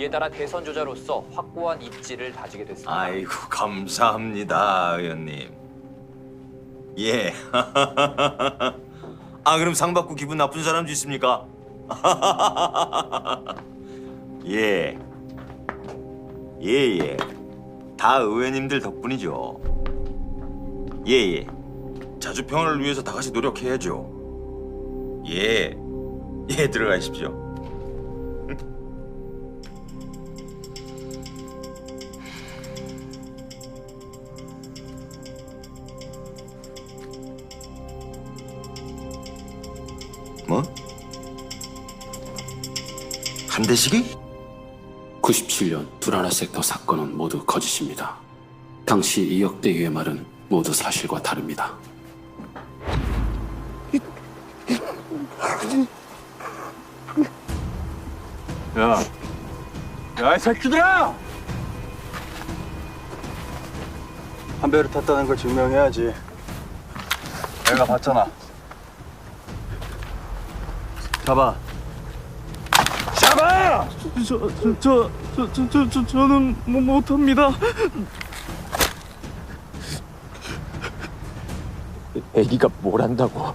이에 따라 대선 주자로서 확고한 입지를 다지게 됐습니다. 아이고 감사합니다 의원님. 예. 아 그럼 상 받고 기분 나쁜 사람도 있습니까? 예. 예 예. 다 의원님들 덕분이죠. 예 예. 자주 평화를 위해서 다 같이 노력해야죠. 예. 예 들어가십시오. 뭐? 한 대씩이? 97년 두라라 섹터 사건은 모두 거짓입니다. 당시 이혁대의 말은 모두 사실과 다릅니다. 야, 야, 이 새끼들아! 담배를 탔다는 걸 증명해야지. 내가 봤잖아. 잡아. 잡아! 저저 저 저 저 저는 뭐 못합니다. 애기가 뭘 안다고?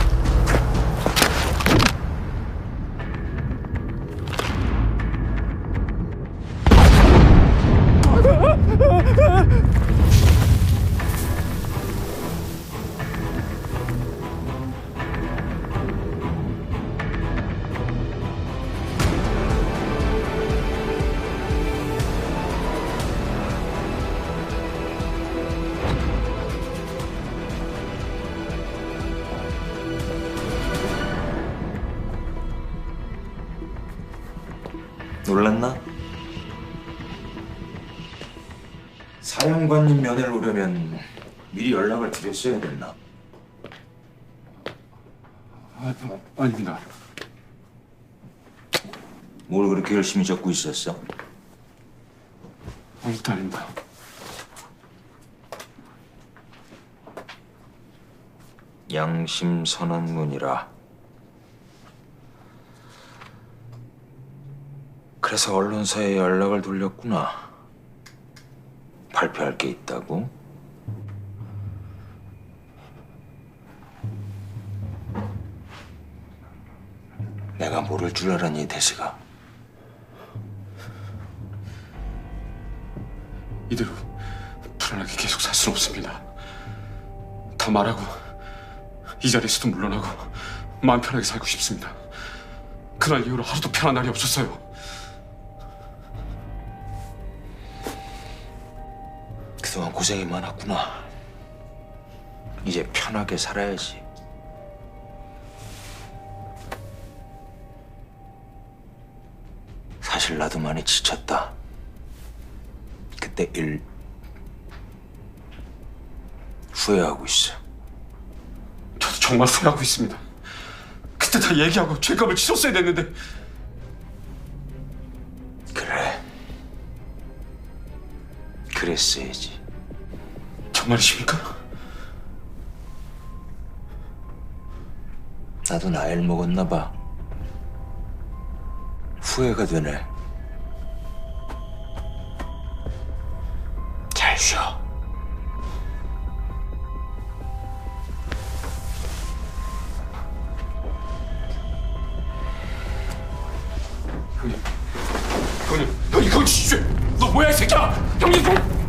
놀랐나? 사령관님 면회를 오려면 미리 연락을 드렸어야 됐나? 아, 아닙니다. 뭘 그렇게 열심히 적고 있었어? 아무것도 아닙니다. 양심 선언문이라. 그래서 언론사에 연락을 돌렸구나. 발표할 게 있다고? 내가 모를 줄 알았니, 대시가? 이대로 불안하게 계속 살 수는 없습니다. 다 말하고 이 자리에서도 물러나고 마음 편하게 살고 싶습니다. 그날 이후로 하루도 편한 날이 없었어요. 그동안 고생이 많았구나. 이제 편하게 살아야지. 사실 나도 많이 지쳤다. 그때 일 후회하고 있어. 저도 정말 후회하고 있습니다. 그때 다 얘기하고 죄값을 치렀어야 됐는데 그래. 그랬어야지. 정말이십니까? 나도 나이를 먹었나 봐. 후회가 되네. 잘 쉬어. 형님, 형님, 너 이거 진짜 너 뭐야 이 새끼야? 형님, 형.